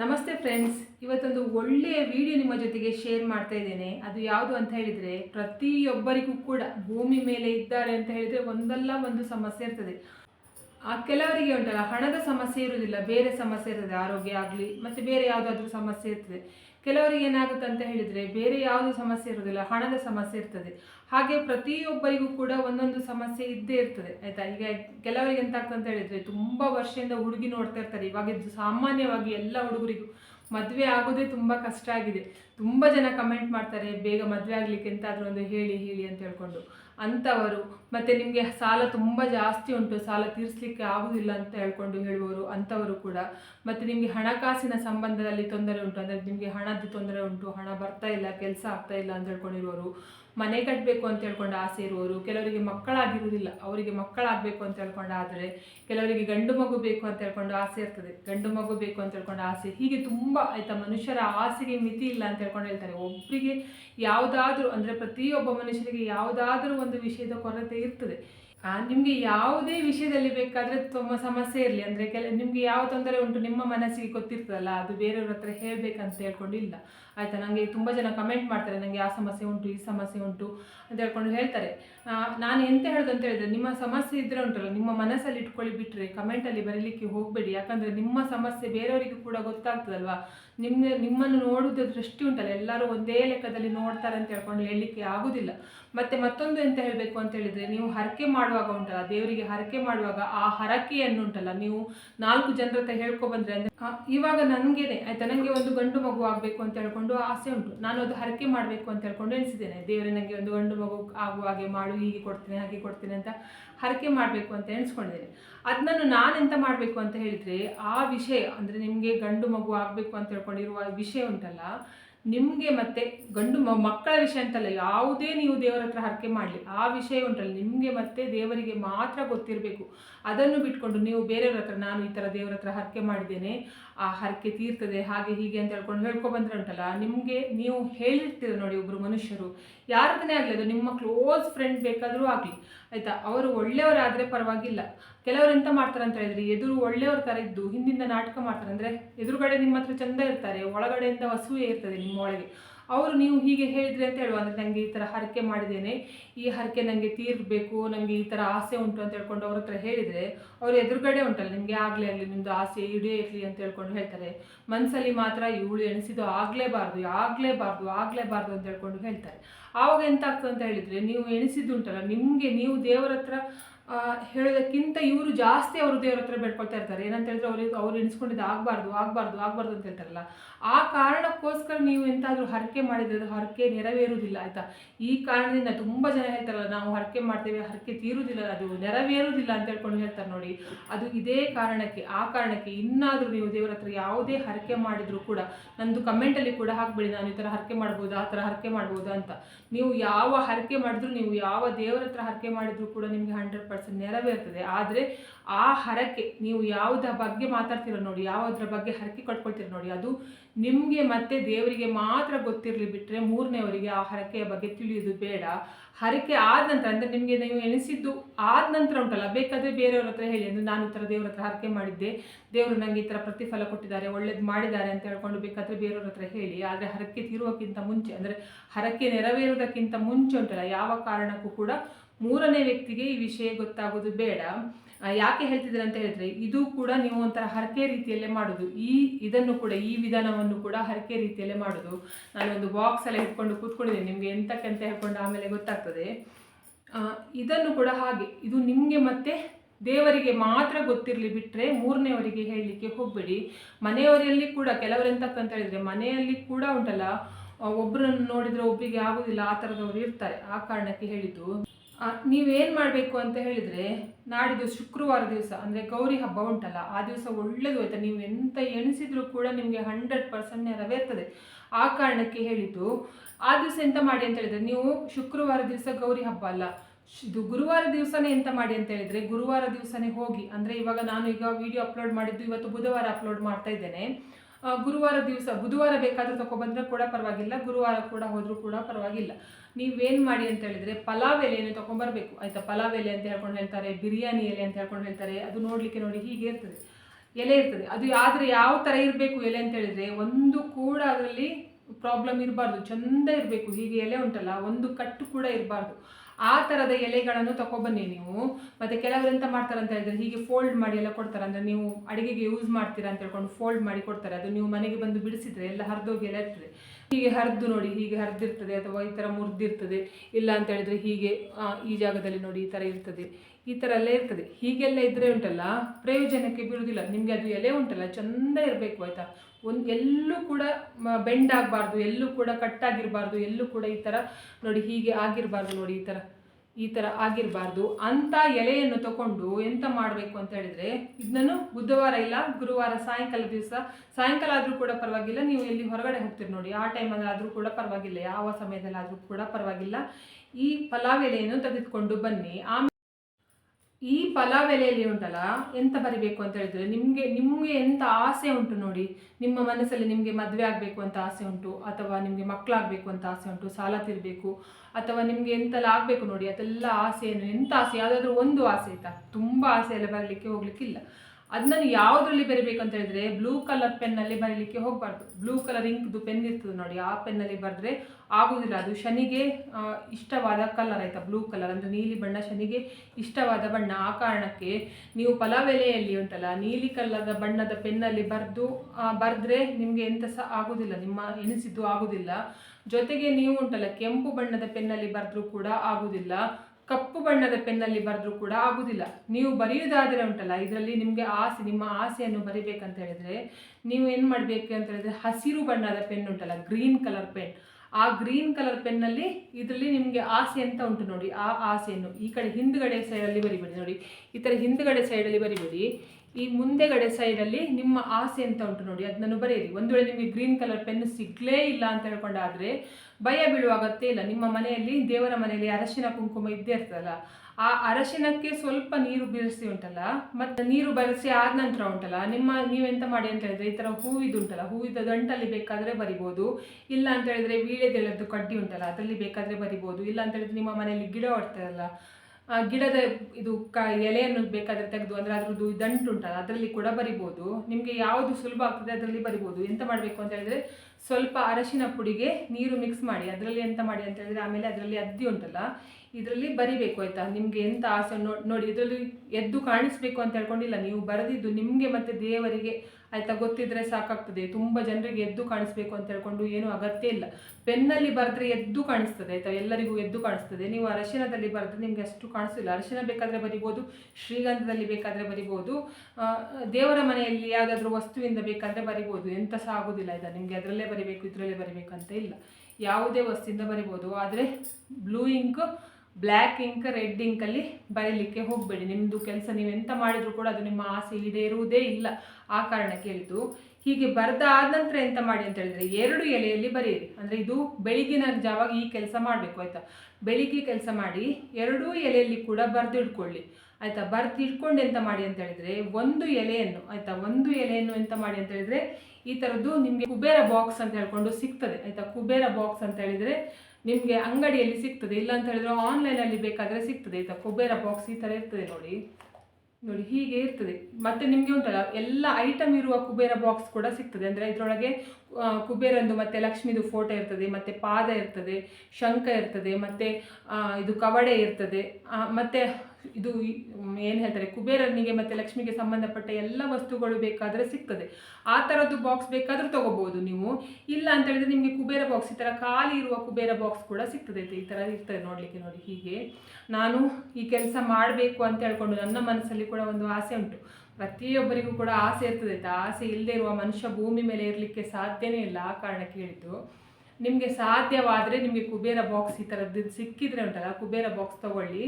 ನಮಸ್ತೆ ಫ್ರೆಂಡ್ಸ್, ಇವತ್ತೊಂದು ಒಳ್ಳೆಯ ವಿಡಿಯೋ ನಿಮ್ಮ ಜೊತೆಗೆ ಶೇರ್ ಮಾಡ್ತಾ ಇದ್ದೇನೆ. ಅದು ಯಾವುದು ಅಂತ ಹೇಳಿದರೆ, ಪ್ರತಿಯೊಬ್ಬರಿಗೂ ಕೂಡ ಭೂಮಿ ಮೇಲೆ ಇದ್ದಾರೆ ಅಂತ ಹೇಳಿದರೆ ಒಂದಲ್ಲ ಒಂದು ಸಮಸ್ಯೆ ಇರ್ತದೆ. ಆ ಕೆಲವರಿಗೆ ಉಂಟಲ್ಲ, ಹಣದ ಸಮಸ್ಯೆ ಇರುವುದಿಲ್ಲ, ಬೇರೆ ಸಮಸ್ಯೆ ಇರ್ತದೆ, ಆರೋಗ್ಯ ಆಗಲಿ, ಮತ್ತು ಬೇರೆ ಯಾವುದಾದ್ರೂ ಸಮಸ್ಯೆ ಇರ್ತದೆ. ಕೆಲವರಿಗೆ ಏನಾಗುತ್ತೆ ಅಂತ ಹೇಳಿದರೆ ಬೇರೆ ಯಾವುದು ಸಮಸ್ಯೆ ಇರೋದಿಲ್ಲ ಹಣದ ಸಮಸ್ಯೆ ಇರ್ತದೆ. ಹಾಗೆ ಪ್ರತಿಯೊಬ್ಬರಿಗೂ ಕೂಡ ಒಂದೊಂದು ಸಮಸ್ಯೆ ಇದ್ದೇ ಇರ್ತದೆ, ಆಯ್ತಾ? ಈಗ ಕೆಲವರಿಗೆ ಎಂತ ಆಗ್ತದೆ ಅಂತ ಹೇಳಿದರೆ ತುಂಬ ವರ್ಷದಿಂದ ಹುಡುಗಿ ನೋಡ್ತಾ ಇರ್ತಾರೆ ಇವಾಗಿದ್ದು ಸಾಮಾನ್ಯವಾಗಿ ಎಲ್ಲ ಹುಡುಗರಿಗೂ ಮದುವೆ ಆಗೋದೇ ತುಂಬ ಕಷ್ಟ ಆಗಿದೆ. ತುಂಬ ಜನ ಕಮೆಂಟ್ ಮಾಡ್ತಾರೆ, ಬೇಗ ಮದುವೆ ಆಗಲಿಕ್ಕೆ ಎಂತಾದರೂ ಒಂದು ಹೇಳಿ ಹೇಳಿ ಅಂತ ಹೇಳ್ಕೊಂಡು. ಅಂಥವರು, ಮತ್ತು ನಿಮಗೆ ಸಾಲ ತುಂಬ ಜಾಸ್ತಿ ಉಂಟು, ಸಾಲ ತೀರಿಸಲಿಕ್ಕೆ ಆಗುವುದಿಲ್ಲ ಅಂತ ಹೇಳ್ಕೊಂಡು ಹೇಳುವವರು ಅಂಥವರು ಕೂಡ. ಮತ್ತು ನಿಮಗೆ ಹಣಕಾಸಿನ ಸಂಬಂಧದಲ್ಲಿ ತೊಂದರೆ ಉಂಟು, ಅಂದರೆ ನಿಮಗೆ ಹಣದ ತೊಂದರೆ ಉಂಟು, ಹಣ ಬರ್ತಾ ಇಲ್ಲ, ಕೆಲಸ ಆಗ್ತಾ ಇಲ್ಲ ಅಂತ ಹೇಳ್ಕೊಂಡಿರುವವರು. ಮನೆ ಕಟ್ಟಬೇಕು ಅಂತ ಹೇಳ್ಕೊಂಡು ಆಸೆ ಇರುವವರು. ಕೆಲವರಿಗೆ ಮಕ್ಕಳಾಗಿರುವುದಿಲ್ಲ, ಅವರಿಗೆ ಮಕ್ಕಳಾಗಬೇಕು ಅಂತ ಹೇಳ್ಕೊಂಡು ಆದರೆ, ಕೆಲವರಿಗೆ ಗಂಡು ಮಗು ಬೇಕು ಅಂತ ಹೇಳ್ಕೊಂಡು ಆಸೆ ಇರ್ತದೆ. ಗಂಡು ಮಗು ಬೇಕು ಅಂತ ಹೇಳ್ಕೊಂಡು ಆಸೆ, ಹೀಗೆ ತುಂಬ ಆಯ್ತಾ ಮನುಷ್ಯರ ಆಸೆಗೆ ಮಿತಿ ಇಲ್ಲ ಅಂತ ಹೇಳ್ಕೊಂಡು ಹೇಳ್ತಾರೆ. ಒಬ್ಬರಿಗೆ ಯಾವುದಾದ್ರೂ ಅಂದರೆ ಪ್ರತಿಯೊಬ್ಬ ಮನುಷ್ಯನಿಗೆ ಯಾವುದಾದ್ರೂ ಒಂದು ವಿಷಯದ ಕೊರತೆ ಇರ್ತದೆ. ನಿಮಗೆ ಯಾವುದೇ ವಿಷಯದಲ್ಲಿ ಬೇಕಾದರೆ ತುಂಬ ಸಮಸ್ಯೆ ಇರಲಿ. ಅಂದರೆ ಕೆಲ, ನಿಮಗೆ ಯಾವ ತೊಂದರೆ ಉಂಟು ನಿಮ್ಮ ಮನಸ್ಸಿಗೆ ಗೊತ್ತಿರ್ತದಲ್ಲ, ಅದು ಬೇರೆಯವ್ರ ಹತ್ರ ಹೇಳಬೇಕಂತ ಹೇಳ್ಕೊಂಡಿಲ್ಲ. ಆಯಿತಾ? ನನಗೆ ತುಂಬ ಜನ ಕಮೆಂಟ್ ಮಾಡ್ತಾರೆ ನನಗೆ ಆ ಸಮಸ್ಯೆ ಉಂಟು, ಈ ಸಮಸ್ಯೆ ಉಂಟು ಅಂತ ಹೇಳ್ಕೊಂಡು ಹೇಳ್ತಾರೆ. ನಾನು ಎಂತ ಹೇಳೋದು ಅಂತ ಹೇಳಿದ್ರೆ, ನಿಮ್ಮ ಸಮಸ್ಯೆ ಇದ್ರೆ ಉಂಟಲ್ಲ, ನಿಮ್ಮ ಮನಸ್ಸಲ್ಲಿ ಇಟ್ಕೊಳ್ಳಿ ಬಿಟ್ಟರೆ ಕಮೆಂಟಲ್ಲಿ ಬರೀಲಿಕ್ಕೆ ಹೋಗಬೇಡಿ. ಯಾಕಂದರೆ ನಿಮ್ಮ ಸಮಸ್ಯೆ ಬೇರೆಯವರಿಗೂ ಕೂಡ ಗೊತ್ತಾಗ್ತದಲ್ವಾ? ನಿಮ್ಮ ನಿಮ್ಮನ್ನು ನೋಡುವುದ ದೃಷ್ಟಿ ಉಂಟಲ್ಲ, ಎಲ್ಲರೂ ಒಂದೇ ಲೆಕ್ಕದಲ್ಲಿ ನೋಡ್ತಾರೆ ಅಂತ ಹೇಳ್ಕೊಂಡು ಹೇಳಲಿಕ್ಕೆ ಆಗುದಿಲ್ಲ. ಮತ್ತೆ ಮತ್ತೊಂದು ಎಂತ ಹೇಳಬೇಕು ಅಂತ ಹೇಳಿದ್ರೆ, ನೀವು ಹರಕೆ ಮಾಡುವಾಗ ಉಂಟಲ್ಲ, ದೇವರಿಗೆ ಹರಕೆ ಮಾಡುವಾಗ ಆ ಹರಕೆಯನ್ನು ಉಂಟಲ್ಲ, ನೀವು ನಾಲ್ಕು ಜನರ ಹತ್ರ ಹೇಳ್ಕೊ ಬಂದ್ರೆ ಅಂದ್ರೆ ಇವಾಗ ನನಗೇನೆ, ಆಯ್ತಾ ನನಗೆ ಒಂದು ಗಂಡು ಮಗು ಆಗಬೇಕು ಅಂತ ಹೇಳ್ಕೊಂಡು ಆಸೆ ಉಂಟು. ನಾನು ಅದು ಹರಕೆ ಮಾಡಬೇಕು ಅಂತ ಹೇಳ್ಕೊಂಡು ಎಣಿಸಿದ್ದೇನೆ. ದೇವರೇ ನನಗೆ ಒಂದು ಗಂಡು ಮಗು ಆಗುವ ಹಾಗೆ ಮಾಡು, ಹೀಗೆ ಕೊಡ್ತೇನೆ, ಹಾಗೆ ಕೊಡ್ತೇನೆ ಅಂತ ಹರಕೆ ಮಾಡಬೇಕು ಅಂತ ಎಣಿಸ್ಕೊಂಡಿದ್ದೀನಿ. ಅದನ್ನು ಎಂತ ಮಾಡಬೇಕು ಅಂತ ಹೇಳಿದರೆ ಆ ವಿಷಯ, ಅಂದರೆ ನಿಮಗೆ ಗಂಡು ಮಗು ಆಗಬೇಕು ಅಂತ ಹೇಳ್ಕೊಂಡಿರುವ ವಿಷಯ ಉಂಟಲ್ಲ ನಿಮಗೆ ಮತ್ತೆ ಗಂಡು ಮಕ್ಕಳ ವಿಷಯ ಅಂತಲ್ಲ, ಯಾವುದೇ ನೀವು ದೇವರ ಹತ್ರ ಹರಕೆ ಮಾಡಲಿ, ಆ ವಿಷಯ ಉಂಟಲ್ಲ, ನಿಮಗೆ ಮತ್ತೆ ದೇವರಿಗೆ ಮಾತ್ರ ಗೊತ್ತಿರಬೇಕು. ಅದನ್ನು ಬಿಟ್ಕೊಂಡು ನೀವು ಬೇರೆಯವ್ರ ಹತ್ರ, ನಾನು ಈ ಥರ ದೇವರ ಹತ್ರ ಹರಕೆ ಮಾಡಿದ್ದೇನೆ, ಆ ಹರಕೆ ತೀರ್ತದೆ, ಹಾಗೆ ಹೀಗೆ ಅಂತ ಹೇಳ್ಕೊಂಡು ಹೇಳ್ಕೊ ಬಂದ್ರೆ ಉಂಟಲ್ಲ ನಿಮಗೆ ನೀವು ಹೇಳಿರ್ತೀರ ನೋಡಿ ಒಬ್ಬರು ಮನುಷ್ಯರು ಯಾರದನ್ನೇ ಆಗಲಿ, ಅದು ನಿಮ್ಮ ಕ್ಲೋಸ್ ಫ್ರೆಂಡ್ ಬೇಕಾದರೂ ಆಗಲಿ, ಆಯಿತಾ? ಅವರು ಒಳ್ಳೆಯವರಾದರೆ ಪರವಾಗಿಲ್ಲ. ಕೆಲವರು ಎಂತ ಮಾಡ್ತಾರೆ ಅಂತ ಹೇಳಿದ್ರೆ, ಎದುರು ಒಳ್ಳೆಯವ್ರ ಥರ ಇದ್ದು ಹಿಂದಿಂದ ನಾಟಕ ಮಾಡ್ತಾರೆ. ಅಂದರೆ ಎದುರುಗಡೆ ನಿಮ್ಮ ಹತ್ರ ಚಂದ ಇರ್ತಾರೆ, ಒಳಗಡೆಯಿಂದ ಹಸುವೆ ಇರ್ತದೆ ನಿಮ್ಮ ಒಳಗೆ. ಅವರು ನೀವು ಹೀಗೆ ಹೇಳಿದ್ರಿ ಅಂತ ಹೇಳುವ. ಅಂದರೆ ನನಗೆ ಈ ಥರ ಹರಕೆ ಮಾಡಿದ್ದೇನೆ, ಈ ಹರಕೆ ನನಗೆ ತೀರಬೇಕು ನನಗೆ ಈ ಥರ ಆಸೆ ಉಂಟು ಅಂತ ಹೇಳ್ಕೊಂಡು ಅವ್ರ ಹತ್ರ ಹೇಳಿದರೆ, ಅವ್ರು ಎದುರುಗಡೆ ಉಂಟಲ್ಲ, ನಿಮಗೆ ಆಗಲೇ ಆಗಲಿ ನಿಮ್ಮದು ಆಸೆ ಈಡೇರಲಿ ಅಂತ ಹೇಳ್ಕೊಂಡು ಹೇಳ್ತಾರೆ. ಮನಸ್ಸಲ್ಲಿ ಮಾತ್ರ ಇವಳು ಎಣಿಸಿದ್ದು ಆಗಲೇಬಾರ್ದು ಆಗಲೇಬಾರ್ದು ಆಗಲೇಬಾರ್ದು ಅಂತ ಹೇಳ್ಕೊಂಡು ಹೇಳ್ತಾರೆ. ಆವಾಗ ಎಂತ ಆಗ್ತದೆ ಅಂತ ಹೇಳಿದರೆ, ನೀವು ಎಣಿಸಿದ್ದು ಉಂಟಲ್ಲ, ನಿಮಗೆ ನೀವು ದೇವರ ಹತ್ರ ಹೇಳೋದಕ್ಕಿಂತ ಇವರು ಜಾಸ್ತಿ ಅವರು ದೇವ್ರ ಹತ್ರ ಬೇಡ್ಕೊಳ್ತಾ ಇರ್ತಾರೆ. ಏನಂತ ಹೇಳಿದ್ರೆ ಅವ್ರಿಗೆ ಅವ್ರು ಎಣಿಸ್ಕೊಂಡಿದ್ದು ಆಗಬಾರ್ದು ಆಗಬಾರ್ದು ಆಗಬಾರ್ದು ಅಂತ ಹೇಳ್ತಾರಲ್ಲ. ಆ ಕಾರಣಕ್ಕೋಸ್ಕರ ನೀವು ಎಂತಾದರೂ ಹರಕೆ ಮಾಡಿದರೆ ಅದು ಹರಕೆ ನೆರವೇರುವುದಿಲ್ಲ, ಆಯಿತಾ? ಈ ಕಾರಣದಿಂದ ತುಂಬ ಜನ ಹೇಳ್ತಾರಲ್ಲ, ನಾವು ಹರಕೆ ಮಾಡ್ತೇವೆ, ಹರಕೆ ತೀರುವುದಿಲ್ಲ, ಅದು ನೆರವೇರುವುದಿಲ್ಲ ಅಂತ ಹೇಳ್ಕೊಂಡು ಹೇಳ್ತಾರೆ ನೋಡಿ. ಅದು ಇದೇ ಕಾರಣಕ್ಕೆ, ಆ ಕಾರಣಕ್ಕೆ ಇನ್ನಾದರೂ ನೀವು ದೇವರ ಹತ್ರ ಯಾವುದೇ ಹರಕೆ ಮಾಡಿದರೂ ಕೂಡ, ನಂದು ಕಮೆಂಟಲ್ಲಿ ಕೂಡ ಹಾಕ್ಬೇಡಿ, ನಾನು ಈ ಥರ ಹರಕೆ ಮಾಡ್ಬೋದು, ಆ ಥರ ಹರಕೆ ಮಾಡ್ಬೋದು ಅಂತ. ನೀವು ಯಾವ ಹರಕೆ ಮಾಡಿದ್ರು, ನೀವು ಯಾವ ದೇವರ ಹತ್ರ ಹರಕೆ ಮಾಡಿದರೂ ಕೂಡ ನಿಮಗೆ ಹಂಡ್ರೆಡ್ ಪರ್ಸೆಂಟ್ ನೆರವೇರ್ತದೆ. ಆದರೆ ಆ ಹರಕೆ ನೀವು ಯಾವುದರ ಬಗ್ಗೆ ಮಾತಾಡ್ತೀರೋ ನೋಡಿ, ಯಾವುದ್ರ ಬಗ್ಗೆ ಹರಕೆ ಕಟ್ಕೊಳ್ತೀರ ನೋಡಿ, ಅದು ನಿಮಗೆ ಮತ್ತೆ ದೇವರಿಗೆ ಮಾತ್ರ ಗೊತ್ತಿರಲಿ ಬಿಟ್ಟರೆ ಮೂರನೇವರಿಗೆ ಆ ಹರಕೆಯ ಬಗ್ಗೆ ತಿಳಿಯೋದು ಬೇಡ. ಹರಕೆ ಆದ ನಂತರ, ಅಂದರೆ ನಿಮಗೆ ನೀವು ಎಣಿಸಿದ್ದು ಆದ ನಂತರ ಉಂಟಲ್ಲ, ಬೇಕಾದರೆ ಬೇರೆಯವ್ರ ಹತ್ರ ಹೇಳಿ, ಅಂದರೆ ನಾನು ಈ ಥರ ದೇವ್ರ ಹತ್ರ ಹರಕೆ ಮಾಡಿದ್ದೆ, ದೇವರು ನನಗೆ ಈ ಥರ ಪ್ರತಿಫಲ ಕೊಟ್ಟಿದ್ದಾರೆ, ಒಳ್ಳೇದು ಮಾಡಿದ್ದಾರೆ ಅಂತ ಹೇಳ್ಕೊಂಡು ಬೇಕಾದರೆ ಬೇರೆಯವ್ರ ಹತ್ರ ಹೇಳಿ. ಆದರೆ ಹರಕೆ ತೀರುವಕ್ಕಿಂತ ಮುಂಚೆ, ಅಂದರೆ ಹರಕೆ ನೆರವೇರುವುದಕ್ಕಿಂತ ಮುಂಚೆ ಉಂಟಲ್ಲ, ಯಾವ ಕಾರಣಕ್ಕೂ ಕೂಡ ಮೂರನೇ ವ್ಯಕ್ತಿಗೆ ಈ ವಿಷಯ ಗೊತ್ತಾಗೋದು ಬೇಡ. ಯಾಕೆ ಹೇಳ್ತಿದ್ದಾರೆ ಅಂತ ಹೇಳಿದ್ರೆ, ಇದು ಕೂಡ ನೀವು ಒಂಥರ ಹರಕೆ ರೀತಿಯಲ್ಲೇ ಮಾಡೋದು. ಈ ಇದನ್ನು ಕೂಡ, ಈ ವಿಧಾನವನ್ನು ಕೂಡ ಹರಕೆ ರೀತಿಯಲ್ಲೇ ಮಾಡೋದು. ಒಂದು ಬಾಕ್ಸ್ ಎಲ್ಲ ಇಟ್ಕೊಂಡು ಕೂತ್ಕೊಂಡಿದ್ದೀನಿ. ನಿಮಗೆ ಎಂತಕ್ಕೆ ಅಂತ ಹೇಳ್ಕೊಂಡು ಆಮೇಲೆ ಗೊತ್ತಾಗ್ತದೆ. ಇದನ್ನು ಕೂಡ ಹಾಗೆ. ಇದು ನಿಮಗೆ ಮತ್ತೆ ದೇವರಿಗೆ ಮಾತ್ರ ಗೊತ್ತಿರಲಿ ಬಿಟ್ಟರೆ ಮೂರನೇವರಿಗೆ ಹೇಳಲಿಕ್ಕೆ ಹೋಗಬೇಡಿ. ಮನೆಯವರಲ್ಲಿ ಕೂಡ ಕೆಲವರೆಂತಕ್ಕಂತ ಹೇಳಿದ್ರೆ, ಮನೆಯಲ್ಲಿ ಕೂಡ ಉಂಟಲ್ಲ ಒಬ್ಬರನ್ನು ನೋಡಿದರೆ ಒಬ್ಬರಿಗೆ ಆಗೋದಿಲ್ಲ, ಆ ಥರದವ್ರು ಇರ್ತಾರೆ. ಆ ಕಾರಣಕ್ಕೆ ಹೇಳಿದ್ದು. ನೀವೇನ್ ಮಾಡಬೇಕು ಅಂತ ಹೇಳಿದರೆ, ನಾಡಿದ್ದು ಶುಕ್ರವಾರ ದಿವಸ, ಅಂದರೆ ಗೌರಿ ಹಬ್ಬ ಉಂಟಲ್ಲ, ಆ ದಿವಸ ಒಳ್ಳೆಯದು ಆಯಿತಾ ನೀವು ಎಂತ ಎಣಿಸಿದರೂ ಕೂಡ ನಿಮಗೆ ಹಂಡ್ರೆಡ್ ಪರ್ಸೆಂಟ್ ನೆರವೇರ್ತದೆ ಆ ಕಾರಣಕ್ಕೆ ಹೇಳಿದ್ದು, ಆ ದಿವಸ ಎಂತ ಮಾಡಿ ಅಂತ ಹೇಳಿದರೆ, ನೀವು ಶುಕ್ರವಾರ ದಿವಸ ಗೌರಿ ಹಬ್ಬ ಅಲ್ಲ ಇದು ಗುರುವಾರ ದಿವಸನೇ ಎಂತ ಮಾಡಿ ಅಂತ ಹೇಳಿದರೆ, ಗುರುವಾರ ದಿವಸನೇ ಹೋಗಿ, ಅಂದರೆ ಇವಾಗ ನಾನು ಈಗ ವಿಡಿಯೋ ಅಪ್ಲೋಡ್ ಮಾಡಿದ್ದು ಇವತ್ತು ಬುಧವಾರ ಅಪ್ಲೋಡ್ ಮಾಡ್ತಾ ಇದ್ದೇನೆ. ಗುರುವಾರ ದಿವಸ, ಬುಧವಾರ ಬೇಕಾದರೂ ತಗೊಬಂದ್ರೆ ಕೂಡ ಪರವಾಗಿಲ್ಲ, ಗುರುವಾರ ಕೂಡ ಹೋದರೂ ಕೂಡ ಪರವಾಗಿಲ್ಲ. ನೀವೇನು ಮಾಡಿ ಅಂತ ಹೇಳಿದರೆ ಪಲಾವ್ ಎಲೆಯನ್ನು ತೊಗೊಂಬರ್ಬೇಕು ಆಯಿತಾ, ಪಲಾವ್ ಎಲೆ ಅಂತ ಹೇಳ್ಕೊಂಡು ಹೇಳ್ತಾರೆ, ಬಿರಿಯಾನಿ ಎಲೆ ಅಂತ ಹೇಳ್ಕೊಂಡು ಹೇಳ್ತಾರೆ, ಅದು ನೋಡಲಿಕ್ಕೆ ನೋಡಿ ಹೀಗೆ ಇರ್ತದೆ. ಎಲೆ ಇರ್ತದೆ. ಅದು ಆದರೆ ಯಾವ ಥರ ಇರಬೇಕು ಎಲೆ ಅಂತ ಹೇಳಿದರೆ ಒಂದು ಕೂಡ ಅದರಲ್ಲಿ ಪ್ರಾಬ್ಲಮ್ ಇರಬಾರ್ದು. ಚಂದ ಇರಬೇಕು. ಹೀಗೆ ಎಲೆ ಉಂಟಲ್ಲ, ಒಂದು ಕಟ್ಟು ಕೂಡ ಇರಬಾರ್ದು. ಆ ಥರದ ಎಲೆಗಳನ್ನು ತಗೊಬನ್ನಿ ನೀವು. ಮತ್ತೆ ಕೆಲವರು ಎಂತ ಮಾಡ್ತಾರೆ ಅಂತ ಹೇಳಿದ್ರೆ ಹೀಗೆ ಫೋಲ್ಡ್ ಮಾಡಿ ಎಲ್ಲ ಕೊಡ್ತಾರೆ. ಅಂದ್ರೆ ನೀವು ಅಡಿಗೆಗೆ ಯೂಸ್ ಮಾಡ್ತೀರಾ ಅಂತ ಹೇಳ್ಕೊಂಡು ಫೋಲ್ಡ್ ಮಾಡಿ ಕೊಡ್ತಾರೆ. ಅದು ನೀವು ಮನೆಗೆ ಬಂದು ಬಿಡಿಸಿದ್ರೆ ಎಲ್ಲ ಹರಿದೋಗಿ ಎಲ್ಲ ಇರ್ತದೆ. ಹೀಗೆ ಹರಿದು ನೋಡಿ, ಹೀಗೆ ಹರಿದಿರ್ತದೆ ಅಥವಾ ಈ ಥರ ಮುರಿದಿರ್ತದೆ. ಇಲ್ಲ ಅಂತ ಹೇಳಿದ್ರೆ ಹೀಗೆ ಈ ಜಾಗದಲ್ಲಿ ನೋಡಿ ಈ ಥರ ಇರ್ತದೆ. ಈ ಥರ ಎಲ್ಲ ಇರ್ತದೆ. ಹೀಗೆಲ್ಲ ಇದ್ದರೆ ಉಂಟಲ್ಲ, ಪ್ರಯೋಜನಕ್ಕೆ ಬೀಳುವುದಿಲ್ಲ ನಿಮಗೆ ಅದು ಎಲೆ ಉಂಟಲ್ಲ, ಚಂದ ಇರಬೇಕು ಆಯ್ತಾ? ಒಂದು ಎಲ್ಲೂ ಕೂಡ ಬೆಂಡ್ ಆಗಬಾರ್ದು, ಎಲ್ಲೂ ಕೂಡ ಕಟ್ಟಾಗಿರಬಾರ್ದು ಎಲ್ಲೂ ಕೂಡ ಈ ಥರ ನೋಡಿ ಹೀಗೆ ಆಗಿರಬಾರ್ದು ನೋಡಿ ಈ ಥರ ಈ ಥರ ಆಗಿರಬಾರ್ದು ಅಂಥ ಎಲೆಯನ್ನು ತಗೊಂಡು ಎಂತ ಮಾಡಬೇಕು ಅಂತ ಹೇಳಿದರೆ ಇದನ್ನು ಬುಧವಾರ ಇಲ್ಲ, ಗುರುವಾರ ಸಾಯಂಕಾಲ ದಿವಸ, ಸಾಯಂಕಾಲ ಆದರೂ ಕೂಡ ಪರವಾಗಿಲ್ಲ, ನೀವು ಎಲ್ಲಿ ಹೊರಗಡೆ ಹೋಗ್ತೀರಿ ನೋಡಿ, ಆ ಟೈಮಲ್ಲಿ ಆದರೂ ಕೂಡ ಪರವಾಗಿಲ್ಲ, ಯಾವ ಸಮಯದಲ್ಲಿ ಆದರೂ ಕೂಡ ಪರವಾಗಿಲ್ಲ. ಈ ಪಲಾವ್ ಎಲೆಯನ್ನು ತೆಗೆದುಕೊಂಡು ಬನ್ನಿ, ಆಮೇಲೆ ಈ ಪಲಾವ್ ಎಲೆಯಲ್ಲಿ ಉಂಟಲ್ಲ, ಎಂತ ಬರಿಬೇಕು ಅಂತ ಹೇಳಿದ್ರೆ, ನಿಮಗೆ ನಿಮಗೆ ಎಂತ ಆಸೆ ಉಂಟು ನೋಡಿ, ನಿಮ್ಮ ಮನಸ್ಸಲ್ಲಿ ನಿಮಗೆ ಮದುವೆ ಆಗಬೇಕು ಅಂತ ಆಸೆ ಉಂಟು, ಅಥವಾ ನಿಮಗೆ ಮಕ್ಕಳಾಗಬೇಕು ಅಂತ ಆಸೆ ಉಂಟು, ಸಾಲ ತೀರಬೇಕು, ಅಥವಾ ನಿಮಗೆ ಎಂತೆಲ್ಲ ಆಗಬೇಕು ನೋಡಿ, ಅದೆಲ್ಲ ಆಸೆಯನ್ನು ಎಂತ ಆಸೆ? ಯಾವುದಾದ್ರೂ ಒಂದು ಆಸೆ ಆಯ್ತಾ? ತುಂಬ ಆಸೆ ಎಲ್ಲ ಬರಲಿಕ್ಕೆ ಹೋಗ್ಲಿಕ್ಕಿಲ್ಲ. ಅದನ್ನ ಯಾವುದರಲ್ಲಿ ಬರಿಬೇಕು ಅಂತ ಹೇಳಿದ್ರೆ ಬ್ಲೂ ಕಲರ್ ಪೆನ್ನಲ್ಲಿ ಬರೀಲಿಕ್ಕೆ ಹೋಗಬಾರ್ದು. ಬ್ಲೂ ಕಲರ್ ಇಂಕ್ದು ಪೆನ್ ಇರ್ತದೆ ನೋಡಿ, ಆ ಪೆನ್ನಲ್ಲಿ ಬರೆದ್ರೆ ಆಗುದಿಲ್ಲ. ಅದು ಶನಿಗೆ ಇಷ್ಟವಾದ ಕಲರ್ ಆಯಿತಾ? ಬ್ಲೂ ಕಲರ್ ಅಂದರೆ ನೀಲಿ ಬಣ್ಣ ಶನಿಗೆ ಇಷ್ಟವಾದ ಬಣ್ಣ. ಆ ಕಾರಣಕ್ಕೆ ನೀವು ಫಲವೆಲೆಯಲ್ಲಿ ಉಂಟಲ್ಲ, ನೀಲಿ ಕಲರ್ದ ಬಣ್ಣದ ಪೆನ್ನಲ್ಲಿ ಬರೆದು ಬರೆದ್ರೆ ನಿಮಗೆ ಎಂತ ಸಹ ಆಗುದಿಲ್ಲ, ನಿಮ್ಮ ಎನಿಸಿದ್ದು ಆಗುದಿಲ್ಲ. ಜೊತೆಗೆ ನೀವು ಉಂಟಲ್ಲ, ಕೆಂಪು ಬಣ್ಣದ ಪೆನ್ನಲ್ಲಿ ಬರೆದ್ರೂ ಕೂಡ ಆಗುದಿಲ್ಲ. ಕಪ್ಪು ಬಣ್ಣದ ಪೆನ್ನಲ್ಲಿ ಬರೆದ್ರೂ ಕೂಡ ಆಗುದಿಲ್ಲ. ನೀವು ಬರೆಯುವುದಾದರೆ ಉಂಟಲ್ಲ, ಇದರಲ್ಲಿ ನಿಮಗೆ ಆಸೆ, ನಿಮ್ಮ ಆಸೆಯನ್ನು ಬರಿಬೇಕಂತ ಹೇಳಿದ್ರೆ, ನೀವು ಏನು ಮಾಡಬೇಕು ಅಂತ ಹೇಳಿದ್ರೆ ಹಸಿರು ಬಣ್ಣದ ಪೆನ್ ಉಂಟಲ್ಲ, ಗ್ರೀನ್ ಕಲರ್ ಪೆನ್. ಆ ಗ್ರೀನ್ ಕಲರ್ ಪೆನ್ನಲ್ಲಿ ಇದರಲ್ಲಿ ನಿಮಗೆ ಆಸೆ ಅಂತ ಉಂಟು ನೋಡಿ, ಆ ಆಸೆಯನ್ನು ಈ ಕಡೆ ಹಿಂದುಗಡೆ ಸೈಡಲ್ಲಿ ಬರಿಬೇಡಿ ನೋಡಿ. ಈ ಥರ ಹಿಂದ್ಗಡೆ ಸೈಡಲ್ಲಿ ಬರಿಬೇಡಿ. ಈ ಮುಂದೆಗಡೆ ಸೈಡಲ್ಲಿ ನಿಮ್ಮ ಆಸೆ ಅಂತ ಉಂಟು ನೋಡಿ ಅದನ್ನು ಬರೆಯಿರಿ. ಒಂದು ವೇಳೆ ನಿಮಗೆ ಗ್ರೀನ್ ಕಲರ್ ಪೆನ್ ಸಿಗ್ಲೇ ಇಲ್ಲ ಅಂತ ಹೇಳ್ಕೊಂಡಾದರೆ ಭಯ ಬೀಳುವ ಅಗತ್ಯ ಇಲ್ಲ. ನಿಮ್ಮ ಮನೆಯಲ್ಲಿ, ದೇವರ ಮನೆಯಲ್ಲಿ ಅರಶಿನ ಕುಂಕುಮ ಇದ್ದೇ ಇರ್ತದಲ್ಲ, ಆ ಅರಶಿನಕ್ಕೆ ಸ್ವಲ್ಪ ನೀರು ಬೀರಿಸಿ ಉಂಟಲ್ಲ, ಮತ್ತೆ ನೀರು ಬೆರೆಸಿ ಆದ ನಂತರ ಉಂಟಲ್ಲ, ನಿಮ್ಮ ನೀವೆಂತ ಮಾಡಿ ಅಂತ ಹೇಳಿದ್ರೆ ಈ ಥರ ಹೂವಿದು ಉಂಟಲ್ಲ, ಹೂವಿದ ದಂಟಲ್ಲಿ ಬೇಕಾದರೆ ಬರಿಬೋದು. ಇಲ್ಲ ಅಂತ ಹೇಳಿದ್ರೆ ವೀಳೆದೆಳೆದು ಕಡ್ಡಿ ಉಂಟಲ್ಲ, ಅದರಲ್ಲಿ ಬೇಕಾದರೆ ಬರಿಬೋದು. ಇಲ್ಲ ಅಂತ ಹೇಳಿದ್ರೆ ನಿಮ್ಮ ಮನೆಯಲ್ಲಿ ಗಿಡ ಹೊಡ್ತದಲ್ಲ ಗಿಡದ ಇದು ಕ ಎಲೆಯನ್ನು ಬೇಕಾದರೆ ತೆಗೆದು ಅಂದರೆ ಅದ್ರದ್ದು ದಂಟು ಉಂಟಲ್ಲ, ಅದರಲ್ಲಿ ಕೂಡ ಬರಿಬೋದು. ನಿಮಗೆ ಯಾವುದು ಸುಲಭ ಆಗ್ತದೆ ಅದರಲ್ಲಿ ಬರಿಬೋದು. ಎಂತ ಮಾಡಬೇಕು ಅಂತ ಹೇಳಿದ್ರೆ ಸ್ವಲ್ಪ ಅರಶಿನ ಪುಡಿಗೆ ನೀರು ಮಿಕ್ಸ್ ಮಾಡಿ, ಅದರಲ್ಲಿ ಎಂತ ಮಾಡಿ ಅಂತ ಹೇಳಿದ್ರೆ ಆಮೇಲೆ ಅದರಲ್ಲಿ ಅದ್ದಿ ಉಂಟಲ್ಲ ಇದರಲ್ಲಿ ಬರಿಬೇಕು ಆಯ್ತಾ? ನಿಮಗೆ ಎಂತ ಆಸೆ? ನೋಡಿ, ಇದರಲ್ಲಿ ಎದ್ದು ಕಾಣಿಸ್ಬೇಕು ಅಂತ ಹೇಳ್ಕೊಂಡಿಲ್ಲ. ನೀವು ಬರೆದಿದ್ದು ನಿಮಗೆ ಮತ್ತೆ ದೇವರಿಗೆ ಆಯ್ತಾ ಗೊತ್ತಿದ್ರೆ ಸಾಕಾಗ್ತದೆ. ತುಂಬ ಜನರಿಗೆ ಎದ್ದು ಕಾಣಿಸ್ಬೇಕು ಅಂತ ಹೇಳ್ಕೊಂಡು ಏನೂ ಅಗತ್ಯ ಇಲ್ಲ. ಪೆನ್ನಲ್ಲಿ ಬರೆದ್ರೆ ಎದ್ದು ಕಾಣಿಸ್ತದೆ ಆಯ್ತಾ? ಎಲ್ಲರಿಗೂ ಎದ್ದು ಕಾಣಿಸ್ತದೆ. ನೀವು ಅರಶಿನದಲ್ಲಿ ಬರೆದ್ರೆ ನಿಮಗೆ ಅಷ್ಟು ಕಾಣಿಸಿಲ್ಲ ಅರಶಿನ ಬೇಕಾದರೆ ಬರಿಬೋದು, ಶ್ರೀಗಂಧದಲ್ಲಿ ಬೇಕಾದರೆ ಬರಿಬೋದು ದೇವರ ಮನೆಯಲ್ಲಿ ಯಾವುದಾದ್ರೂ ವಸ್ತುವಿಂದ ಬೇಕಾದರೆ ಬರಿಬೋದು. ಎಂತ ಸಹ ಆಗೋದಿಲ್ಲ ಆಯ್ತಾ? ನಿಮಗೆ ಅದರಲ್ಲೇ ಬರಿಬೇಕು, ಇದರಲ್ಲೇ ಬರಿಬೇಕು ಅಂತ ಇಲ್ಲ. ಯಾವುದೇ ವಸ್ತುವಿಂದ ಬರಿಬೋದು. ಆದರೆ blue ink black ink, red ಇಂಕಲ್ಲಿ ಬರೀಲಿಕ್ಕೆ ಹೋಗಬೇಡಿ. ನಿಮ್ಮದು ಕೆಲಸ ನೀವು ಎಂತ ಮಾಡಿದರೂ ಕೂಡ ಅದು ನಿಮ್ಮ ಆಸೆ ಈಡೇರುವುದೇ ಇಲ್ಲ. ಆ ಕಾರಣಕ್ಕೆ ಹೇಳಿದ್ದು, ಹೀಗೆ ಬರೆದಾದ ನಂತರ ಎಂತ ಮಾಡಿ ಅಂತ ಹೇಳಿದ್ರೆ, ಎರಡು ಎಲೆಯಲ್ಲಿ ಬರೆಯಿರಿ. ಅಂದರೆ ಇದು ಬೆಳಿಗಿನ ಜಾವಾಗ ಈ ಕೆಲಸ ಮಾಡಬೇಕು, ಆಯಿತಾ? ಬೆಳಿಗ್ಗೆ ಕೆಲಸ ಮಾಡಿ, ಎರಡೂ ಎಲೆಯಲ್ಲಿ ಕೂಡ ಬರೆದಿಡ್ಕೊಳ್ಳಿ. ಆಯಿತಾ? ಬರ್ದು ಇಟ್ಕೊಂಡು ಎಂತ ಮಾಡಿ ಅಂತ ಹೇಳಿದ್ರೆ, ಒಂದು ಎಲೆಯನ್ನು, ಆಯಿತಾ? ಒಂದು ಎಲೆಯನ್ನು ಎಂತ ಮಾಡಿ ಅಂತ ಹೇಳಿದ್ರೆ, ಈ ಥರದ್ದು ನಿಮಗೆ ಕುಬೇರ ಬಾಕ್ಸ್ ಅಂತ ಹೇಳ್ಕೊಂಡು ಸಿಗ್ತದೆ. ಆಯಿತಾ? ಕುಬೇರ ಬಾಕ್ಸ್ ಅಂತ ಹೇಳಿದ್ರೆ ನಿಮಗೆ ಅಂಗಡಿಯಲ್ಲಿ ಸಿಗ್ತದೆ. ಇಲ್ಲ ಅಂತ ಹೇಳಿದ್ರೆ ಆನ್ಲೈನಲ್ಲಿ ಬೇಕಾದರೆ ಸಿಗ್ತದೆ. ಆಯಿತಾ ಕುಬೇರ ಬಾಕ್ಸ್ ಈ ಥರ ಇರ್ತದೆ ನೋಡಿ. ನೋಡಿ ಹೀಗೆ ಇರ್ತದೆ. ಮತ್ತೆ ನಿಮಗೆ ಉಂಟಲ್ಲ, ಎಲ್ಲ ಐಟಮ್ ಇರುವ ಕುಬೇರ ಬಾಕ್ಸ್ ಕೂಡ ಸಿಗ್ತದೆ. ಅಂದರೆ ಇದರೊಳಗೆ ಕುಬೇರಂದು ಮತ್ತೆ ಲಕ್ಷ್ಮೀದು ಫೋಟೋ ಇರ್ತದೆ, ಮತ್ತೆ ಪಾದ ಇರ್ತದೆ, ಶಂಖ ಇರ್ತದೆ, ಮತ್ತೆ ಇದು ಕವಡೆ ಇರ್ತದೆ. ಮತ್ತು ಇದು ಏನು ಹೇಳ್ತಾರೆ, ಕುಬೇರನಿಗೆ ಮತ್ತೆ ಲಕ್ಷ್ಮಿಗೆ ಸಂಬಂಧಪಟ್ಟ ಎಲ್ಲ ವಸ್ತುಗಳು ಬೇಕಾದರೆ ಸಿಗ್ತದೆ. ಆ ಥರದ್ದು ಬಾಕ್ಸ್ ಬೇಕಾದರೂ ತಗೋಬಹುದು ನೀವು. ಇಲ್ಲ ಅಂತ ಹೇಳಿದ್ರೆ ನಿಮಗೆ ಕುಬೇರ ಬಾಕ್ಸ್ ಈ ಥರ ಖಾಲಿ ಇರುವ ಕುಬೇರ ಬಾಕ್ಸ್ ಕೂಡ ಸಿಗ್ತದೆ. ಈ ಥರ ಇರ್ತದೆ ನೋಡಲಿಕ್ಕೆ ನೋಡಿ ಹೀಗೆ. ನಾನು ಈ ಕೆಲಸ ಮಾಡಬೇಕು ಅಂತ ಹೇಳ್ಕೊಂಡು ನನ್ನ ಮನಸ್ಸಲ್ಲಿ ಕೂಡ ಒಂದು ಆಸೆ ಉಂಟು. ಪ್ರತಿಯೊಬ್ಬರಿಗೂ ಕೂಡ ಆಸೆ ಇರ್ತದೆ ಆಸೆ ಇಲ್ಲದೆ ಇರುವ ಮನುಷ್ಯ ಭೂಮಿ ಮೇಲೆ ಇರಲಿಕ್ಕೆ ಸಾಧ್ಯನೇ ಇಲ್ಲ ಆ ಕಾರಣಕ್ಕೆ ಹೇಳಿದ್ದು. ನಿಮಗೆ ಸಾಧ್ಯವಾದರೆ ನಿಮಗೆ ಕುಬೇರ ಬಾಕ್ಸ್ ಈ ಥರದ್ದು ಸಿಕ್ಕಿದ್ರೆ ಉಂಟಲ್ಲ, ಕುಬೇರ ಬಾಕ್ಸ್ ತಗೊಳ್ಳಿ.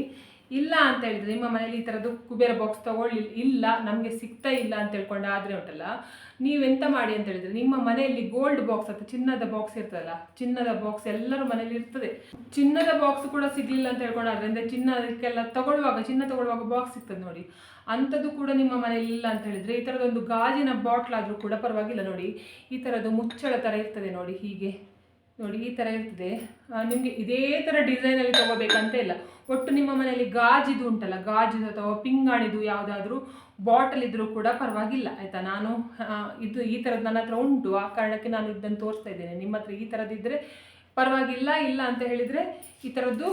ಇಲ್ಲ ಅಂತ ಹೇಳಿದ್ರೆ. ನಿಮ್ಮ ಮನೇಲಿ ಈ ಥರದ್ದು ಕುಬೇರ ಬಾಕ್ಸ್ ತಗೊಳ್ಳಿ, ಇಲ್ಲ, ನಮಗೆ ಸಿಗ್ತಾ ಇಲ್ಲ ಅಂತ ಹೇಳ್ಕೊಂಡು, ಆದರೆ ಉಂಟಲ್ಲ ನೀವೆಂತ ಮಾಡಿ ಅಂತ ಹೇಳಿದ್ರೆ. ನಿಮ್ಮ ಮನೆಯಲ್ಲಿ ಗೋಲ್ಡ್ ಬಾಕ್ಸ್ ಅಥವಾ ಚಿನ್ನದ ಬಾಕ್ಸ್ ಇರ್ತದಲ್ಲ, ಚಿನ್ನದ ಬಾಕ್ಸ್ ಎಲ್ಲರ ಮನೇಲಿ ಇರ್ತದೆ. ಚಿನ್ನದ ಬಾಕ್ಸ್ ಕೂಡ ಸಿಗ್ಲಿಲ್ಲ ಅಂತ ಹೇಳ್ಕೊಂಡಾದ್ರೆ ಅಂದರೆ ಚಿನ್ನದಕ್ಕೆಲ್ಲ ತಗೊಳ್ಳುವಾಗ, ಚಿನ್ನ ತಗೊಳ್ಳುವಾಗ ಬಾಕ್ಸ್ ಸಿಗ್ತದೆ ನೋಡಿ. ಅಂಥದ್ದು ಕೂಡ ನಿಮ್ಮ ಮನೆಯಲ್ಲಿ ಇಲ್ಲ ಅಂತ ಹೇಳಿದ್ರೆ, ಈ ಥರದೊಂದು ಗಾಜಿನ ಬಾಟ್ಲ್ ಆದರೂ ಕೂಡ ಪರವಾಗಿಲ್ಲ ನೋಡಿ. ಈ ಥರದ್ದು ಮುಚ್ಚಳ ಥರ ಇರ್ತದೆ ನೋಡಿ ಹೀಗೆ. ನೋಡಿ, ಈ ಥರ ಇರ್ತದೆ. ನಿಮಗೆ ಇದೇ ಥರ ಡಿಸೈನಲ್ಲಿ ತೊಗೋಬೇಕಂತ ಇಲ್ಲ. ಒಟ್ಟು ನಿಮ್ಮ ಮನೆಯಲ್ಲಿ ಗಾಜಿದು ಉಂಟಲ್ಲ, ಗಾಜಿದು ಅಥವಾ ಪಿಂಗಾಣಿದು ಯಾವುದಾದ್ರೂ ಬಾಟಲ್ ಇದ್ದರೂ ಕೂಡ ಪರವಾಗಿಲ್ಲ, ಆಯಿತಾ? ನಾನು ಇದು ಈ ಥರದ್ದು ನನ್ನ ಹತ್ರ ಉಂಟು. ಆ ಕಾರಣಕ್ಕೆ ನಾನು ಇದನ್ನು ತೋರಿಸ್ತಾ ಇದ್ದೇನೆ. ನಿಮ್ಮ ಹತ್ರ ಈ ಥರದ್ದಿದ್ದರೆ ಪರವಾಗಿಲ್ಲ, ಇಲ್ಲ ಅಂತ ಹೇಳಿದರೆ ಈ ಥರದ್ದು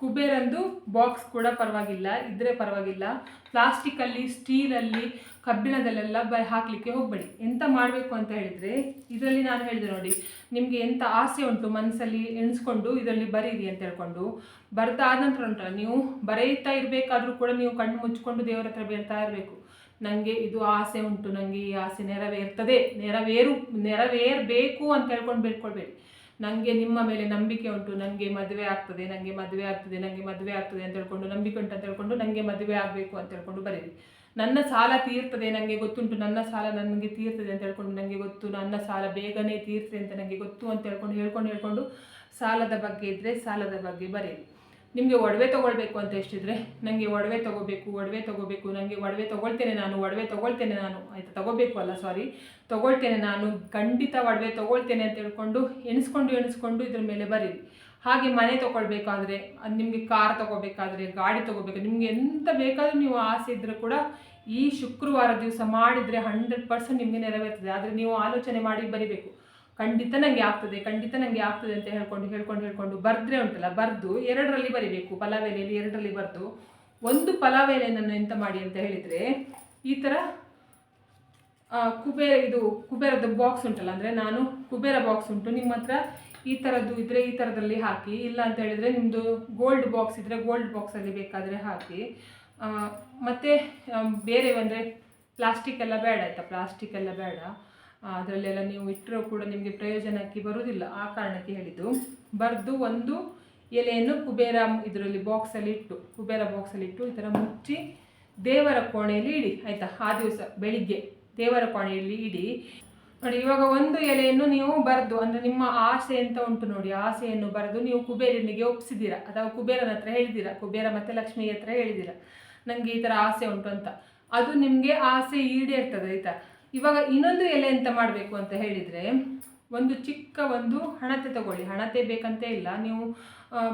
ಕುಬೇರಂದು ಬಾಕ್ಸ್ ಕೂಡ ಪರವಾಗಿಲ್ಲ, ಇದ್ರೆ ಪರವಾಗಿಲ್ಲ. ಪ್ಲಾಸ್ಟಿಕ್ಕಲ್ಲಿ ಸ್ಟೀಲಲ್ಲಿ ಕಬ್ಬಿಣದಲ್ಲೆಲ್ಲ ಬ ಹಾಕಲಿಕ್ಕೆ ಹೋಗಬೇಡಿ. ಎಂತ ಮಾಡಬೇಕು ಅಂತ ಹೇಳಿದರೆ, ಇದರಲ್ಲಿ ನಾನು ಹೇಳಿದೆ ನೋಡಿ, ನಿಮಗೆ ಎಂಥ ಆಸೆ ಉಂಟು ಮನಸ್ಸಲ್ಲಿ ಎಣಿಸ್ಕೊಂಡು ಇದರಲ್ಲಿ ಬರೀರಿ ಅಂತ ಹೇಳ್ಕೊಂಡು ಆದ ನಂತರ ಉಂಟಲ್ಲ, ನೀವು ಬರೆಯುತ್ತಾ ಇರಬೇಕಾದ್ರೂ ಕೂಡ ನೀವು ಕಣ್ಣು ಮುಚ್ಕೊಂಡು ದೇವರ ಹತ್ರ ಬೇಡ್ತಾ ಇರಬೇಕು. ನನಗೆ ಇದು ಆಸೆ ಉಂಟು ನನಗೆ ಈ ಆಸೆ ನೆರವೇರ್ತದೆ, ನೆರವೇರು, ನೆರವೇರಬೇಕು ಅಂತ ಹೇಳ್ಕೊಂಡು ಬೇಡ್ಕೊಳ್ಬೇಡಿ ನನಗೆ ನಿಮ್ಮ ಮೇಲೆ ನಂಬಿಕೆ ಉಂಟು ನನಗೆ ಮದುವೆ ಆಗ್ತದೆ ನನಗೆ ಮದುವೆ ಆಗ್ತದೆ ನನಗೆ ಮದುವೆ ಆಗ್ತದೆ ಅಂತ ಹೇಳ್ಕೊಂಡು, ನಂಬಿಕೆ ಉಂಟು ಅಂತ ಹೇಳ್ಕೊಂಡು ನನಗೆ ಮದುವೆ ಆಗಬೇಕು ಅಂತ ಹೇಳ್ಕೊಂಡು ಬರೀರಿ. ನನ್ನ ಸಾಲ ತೀರ್ತದೆ ನನಗೆ ಗೊತ್ತುಂಟು, ನನ್ನ ಸಾಲ ನನಗೆ ತೀರ್ತದೆ ಅಂತ ಹೇಳ್ಕೊಂಡು ನನಗೆ ಗೊತ್ತು, ನನ್ನ ಸಾಲ ಬೇಗನೆ ತೀರ್ತದೆ ಅಂತ ನನಗೆ ಗೊತ್ತು ಅಂತ ಹೇಳ್ಕೊಂಡು ಹೇಳ್ಕೊಂಡು ಹೇಳ್ಕೊಂಡು ಸಾಲದ ಬಗ್ಗೆ ಇದ್ದರೆ ಸಾಲದ ಬಗ್ಗೆ ಬರೀರಿ. ನಿಮಗೆ ಒಡವೆ ತೊಗೊಳ್ಬೇಕು ಅಂತ ಎಷ್ಟಿದ್ರೆ ನನಗೆ ಒಡವೆ ತೊಗೋಬೇಕು ಒಡವೆ ತೊಗೋಬೇಕು ನನಗೆ ಒಡವೆ ತೊಗೊಳ್ತೇನೆ ನಾನು, ಒಡವೆ ತೊಗೊಳ್ತೇನೆ ನಾನು, ಆಯಿತು, ತೊಗೋಬೇಕು ಅಲ್ಲ ಸಾರಿ ತೊಗೊಳ್ತೇನೆ ನಾನು, ಖಂಡಿತ ಒಡವೆ ತೊಗೊಳ್ತೇನೆ ಅಂತ ಹೇಳ್ಕೊಂಡು ಎಣಿಸ್ಕೊಂಡು ಎಣಿಸ್ಕೊಂಡು ಇದ್ರ ಮೇಲೆ ಬರೀರಿ. ಹಾಗೆ ಮನೆ ತೊಗೊಳ್ಬೇಕಾದ್ರೆ, ಅದು ನಿಮಗೆ ಕಾರ್ ತೊಗೋಬೇಕಾದ್ರೆ, ಗಾಡಿ ತೊಗೋಬೇಕು ನಿಮಗೆ ಎಂತ ಬೇಕಾದರೂ ನೀವು ಆಸೆ ಇದ್ದರೂ ಕೂಡ ಈ ಶುಕ್ರವಾರ ದಿವಸ ಮಾಡಿದರೆ ಹಂಡ್ರೆಡ್ ಪರ್ಸೆಂಟ್ ನಿಮಗೆ ನೆರವೇರ್ತದೆ. ಆದರೆ ನೀವು ಆಲೋಚನೆ ಮಾಡಿ ಬರಿಬೇಕು. ಖಂಡಿತ ನನಗೆ ಆಗ್ತದೆ, ಖಂಡಿತ ನನಗೆ ಆಗ್ತದೆ ಅಂತ ಹೇಳ್ಕೊಂಡು ಹೇಳ್ಕೊಂಡು ಹೇಳ್ಕೊಂಡು ಬರೆದ್ರೆ ಉಂಟಲ್ಲ, ಬರೆದು ಎರಡರಲ್ಲಿ ಬರಿಬೇಕು, ಪಲಾವೆಲೆಯಲ್ಲಿ ಎರಡರಲ್ಲಿ ಬರೆದು. ಒಂದು ಪಲಾವೆಲೆಯನ್ನು ಎಂತ ಮಾಡಿ ಅಂತ ಹೇಳಿದರೆ, ಈ ಥರ ಕುಬೇರ ಇದು ಕುಬೇರದ ಬಾಕ್ಸ್ ಉಂಟಲ್ಲ, ಅಂದರೆ ನಾನು ಕುಬೇರ ಬಾಕ್ಸ್ ಉಂಟು, ನಿಮ್ಮ ಹತ್ರ ಈ ಥರದ್ದು ಇದ್ದರೆ ಈ ಥರದಲ್ಲಿ ಹಾಕಿ, ಇಲ್ಲ ಅಂತ ಹೇಳಿದರೆ ನಿಮ್ಮದು ಗೋಲ್ಡ್ ಬಾಕ್ಸ್ ಇದ್ದರೆ ಗೋಲ್ಡ್ ಬಾಕ್ಸಲ್ಲಿ ಬೇಕಾದರೆ ಹಾಕಿ. ಮತ್ತೆ ಬೇರೆ ಅಂದರೆ ಪ್ಲಾಸ್ಟಿಕ್ ಎಲ್ಲ ಬೇಡ ಆಯಿತಾ ಪ್ಲಾಸ್ಟಿಕ್ ಎಲ್ಲ ಬೇಡ. ಅದರಲ್ಲೆಲ್ಲ ನೀವು ಇಟ್ಟರೂ ಕೂಡ ನಿಮಗೆ ಪ್ರಯೋಜನಕ್ಕೆ ಬರುವುದಿಲ್ಲ. ಆ ಕಾರಣಕ್ಕೆ ಹೇಳಿದ್ದು, ಬರೆದು ಒಂದು ಎಲೆಯನ್ನು ಕುಬೇರ ಇದರಲ್ಲಿ ಬಾಕ್ಸಲ್ಲಿ ಇಟ್ಟು, ಕುಬೇರ ಬಾಕ್ಸಲ್ಲಿ ಇಟ್ಟು ಈ ಥರ ಮುಚ್ಚಿ ದೇವರ ಕೋಣೆಯಲ್ಲಿ ಇಡಿ, ಆಯಿತಾ? ಆ ದಿವಸ ಬೆಳಿಗ್ಗೆ ದೇವರ ಕೋಣೆಯಲ್ಲಿ ಇಡಿ. ನೋಡಿ, ಇವಾಗ ಒಂದು ಎಲೆಯನ್ನು ನೀವು ಬರೆದು, ಅಂದರೆ ನಿಮ್ಮ ಆಸೆ ಅಂತ ಉಂಟು ನೋಡಿ, ಆಸೆಯನ್ನು ಬರೆದು ನೀವು ಕುಬೇರನಿಗೆ ಒಪ್ಪಿಸಿದ್ದೀರಾ ಅಥವಾ ಕುಬೇರನ ಹತ್ರ ಹೇಳಿದ್ದೀರಾ ಕುಬೇರ ಮತ್ತು ಲಕ್ಷ್ಮಿ ಹತ್ರ ಹೇಳಿದ್ದೀರಾ ನನಗೆ ಈ ಥರ ಆಸೆ ಉಂಟು ಅಂತ. ಅದು ನಿಮಗೆ ಆಸೆ ಈಡೇರ್ತದೆ, ಆಯಿತಾ? ಇವಾಗ ಇನ್ನೊಂದು ಎಲೆ ಎಂತ ಮಾಡಬೇಕು ಅಂತ ಹೇಳಿದರೆ, ಒಂದು ಚಿಕ್ಕ ಒಂದು ಹಣತೆ ತಗೊಳ್ಳಿ. ಹಣತೆ ಬೇಕಂತ ಇಲ್ಲ. ನೀವು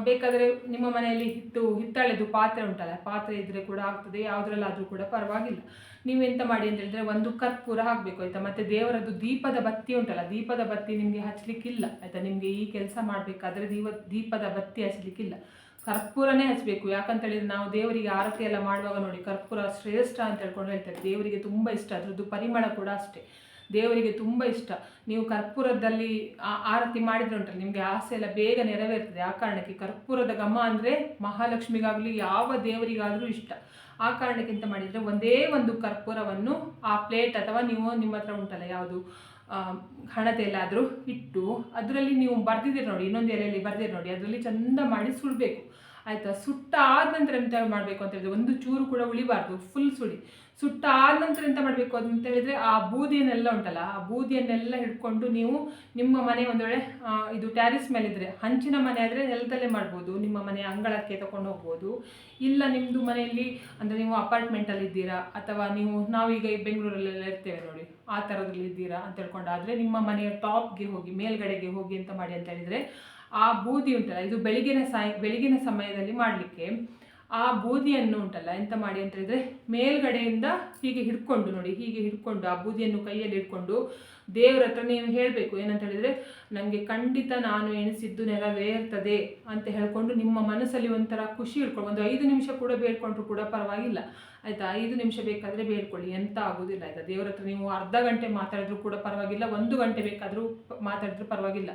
ಬೇಕಾದರೆ ನಿಮ್ಮ ಮನೆಯಲ್ಲಿ ಹಿಟ್ಟು, ಹಿತ್ತಾಳೆದು ಪಾತ್ರೆ ಉಂಟಲ್ಲ, ಪಾತ್ರೆ ಇದ್ದರೆ ಕೂಡ ಆಗ್ತದೆ, ಯಾವುದ್ರಲ್ಲಾದರೂ ಕೂಡ ಪರವಾಗಿಲ್ಲ. ನೀವೆಂತ ಮಾಡಿ ಅಂತ ಹೇಳಿದ್ರೆ ಒಂದು ಕರ್ಪೂರ ಹಾಕಬೇಕು, ಆಯಿತಾ? ಮತ್ತು ದೇವರದ್ದು ದೀಪದ ಬತ್ತಿ ಉಂಟಲ್ಲ, ದೀಪದ ಬತ್ತಿ ನಿಮಗೆ ಹಚ್ಚಲಿಕ್ಕಿಲ್ಲ ಆಯಿತಾ? ನಿಮಗೆ ಈ ಕೆಲಸ ಮಾಡಬೇಕಾದ್ರೆ ದೀಪ ದೀಪದ ಬತ್ತಿ ಹಚ್ಚಲಿಕ್ಕಿಲ್ಲ ಕರ್ಪೂರನೇ ಹಚ್ಚಬೇಕು ಯಾಕಂತ ಹೇಳಿದ್ರೆ ನಾವು ದೇವರಿಗೆ ಆರತಿ ಎಲ್ಲ ಮಾಡುವಾಗ ನೋಡಿ ಕರ್ಪೂರ ಶ್ರೇಷ್ಠ ಅಂತ ಹೇಳ್ಕೊಂಡು ಹೇಳ್ತಾರೆ. ದೇವರಿಗೆ ತುಂಬ ಇಷ್ಟ. ಅದ್ರದ್ದು ಪರಿಮಳ ಕೂಡ ಅಷ್ಟೇ. ದೇವರಿಗೆ ತುಂಬ ಇಷ್ಟ. ನೀವು ಕರ್ಪೂರದಲ್ಲಿ ಆರತಿ ಮಾಡಿದ್ರೆ ಉಂಟಲ್ಲ, ನಿಮಗೆ ಆಸೆ ಎಲ್ಲ ಬೇಗ ನೆರವೇರ್ತದೆ. ಆ ಕಾರಣಕ್ಕೆ ಕರ್ಪೂರದ ಘಮ ಅಂದರೆ ಮಹಾಲಕ್ಷ್ಮಿಗಾಗಲಿ, ಯಾವ ದೇವರಿಗಾದರೂ ಇಷ್ಟ. ಆ ಕಾರಣಕ್ಕಿಂತ ಮಾಡಿದರೆ ಒಂದೇ ಒಂದು ಕರ್ಪೂರವನ್ನು ಆ ಪ್ಲೇಟ್ ಅಥವಾ ನೀವು ನಿಮ್ಮ ಹತ್ರ ಉಂಟಲ್ಲ, ಯಾವುದು? ಹಣತೆಲ್ಲಾದರೂ ಇಟ್ಟು ಅದರಲ್ಲಿ ನೀವು ಬರ್ದಿದ್ದೀರಿ ನೋಡಿ, ಇನ್ನೊಂದು ಎಲೆಯಲ್ಲಿ ಬರ್ದಿರಿ ನೋಡಿ, ಅದರಲ್ಲಿ ಚಂದ ಮಾಡಿ ಸುಡಬೇಕು. ಆಯಿತಾ? ಸುಟ್ಟ ಆದ ನಂತರ ಎಂತ ಮಾಡಬೇಕು ಅಂತ ಹೇಳಿದ್ರೆ ಒಂದು ಚೂರು ಕೂಡ ಉಳಿಬಾರ್ದು ಫುಲ್ ಸುಡಿ. ಸುಟ್ಟ ಆದ ನಂತರ ಎಂತ ಮಾಡಬೇಕು ಅಂತ ಹೇಳಿದ್ರೆ ಆ ಬೂದಿಯನ್ನೆಲ್ಲ ಉಂಟಲ್ಲ, ಆ ಬೂದಿಯನ್ನೆಲ್ಲ ಹಿಡ್ಕೊಂಡು ನೀವು ನಿಮ್ಮ ಮನೆ ಒಂದು ವೇಳೆ ಇದು ಟ್ಯಾರಿಸ್ ಮೇಲಿದ್ರೆ ಹಂಚಿನ ಮನೆ ಆದರೆ ನೆಲದಲ್ಲೇ ಮಾಡ್ಬೋದು, ನಿಮ್ಮ ಮನೆ ಅಂಗಳಕ್ಕೆ ತಗೊಂಡು ಹೋಗ್ಬೋದು. ಇಲ್ಲ ನಿಮ್ಮದು ಮನೆಯಲ್ಲಿ ಅಂದರೆ ನೀವು ಅಪಾರ್ಟ್ಮೆಂಟಲ್ಲಿ ಇದ್ದೀರಾ, ಅಥವಾ ನೀವು ನಾವೀಗ ಈ ಬೆಂಗಳೂರಲ್ಲೆಲ್ಲ ಇರ್ತೇವೆ ನೋಡಿ, ಆ ಥರದಲ್ಲಿ ಇದ್ದೀರಾ ಅಂತ ಹೇಳ್ಕೊಂಡಾದರೆ ನಿಮ್ಮ ಮನೆಯ ಟಾಪ್ಗೆ ಹೋಗಿ, ಮೇಲ್ಗಡೆಗೆ ಹೋಗಿ ಅಂತ ಮಾಡಿ ಅಂತ ಹೇಳಿದರೆ ಆ ಬೂದಿ ಉಂಟಲ್ಲ, ಇದು ಬೆಳಗಿನ ಸಾಯ ಬೆಳಗಿನ ಸಮಯದಲ್ಲಿ ಮಾಡಲಿಕ್ಕೆ. ಆ ಬೂದಿಯನ್ನು ಉಂಟಲ್ಲ, ಎಂತ ಮಾಡಿ ಅಂತ ಹೇಳಿದ್ರೆ ಮೇಲ್ಗಡೆಯಿಂದ ಹೀಗೆ ಹಿಡ್ಕೊಂಡು ನೋಡಿ, ಹೀಗೆ ಹಿಡ್ಕೊಂಡು ಆ ಬೂದಿಯನ್ನು ಕೈಯಲ್ಲಿ ಹಿಡ್ಕೊಂಡು ದೇವ್ರ ಹತ್ರ ನೀವು ಹೇಳಬೇಕು, ಏನಂತ ಹೇಳಿದರೆ ನನಗೆ ಖಂಡಿತ ನಾನು ಎಣಿಸಿದ್ದು ನೆರವೇರ್ತದೆ ಅಂತ ಹೇಳ್ಕೊಂಡು ನಿಮ್ಮ ಮನಸ್ಸಲ್ಲಿ ಒಂಥರ ಖುಷಿ ಇಟ್ಕೊಂಡು ಒಂದು ಐದು ನಿಮಿಷ ಕೂಡ ಬೇಡ್ಕೊಂಡ್ರು ಕೂಡ ಪರವಾಗಿಲ್ಲ. ಆಯಿತಾ? ಐದು ನಿಮಿಷ ಬೇಕಾದರೆ ಬೇಡ್ಕೊಳ್ಳಿ, ಎಂತ ಆಗೋದಿಲ್ಲ, ಆಯಿತಾ? ದೇವ್ರ ಹತ್ರ ನೀವು ಅರ್ಧ ಗಂಟೆ ಮಾತಾಡಿದ್ರು ಕೂಡ ಪರವಾಗಿಲ್ಲ, ಒಂದು ಗಂಟೆ ಬೇಕಾದರೂ ಮಾತಾಡಿದ್ರು ಪರವಾಗಿಲ್ಲ.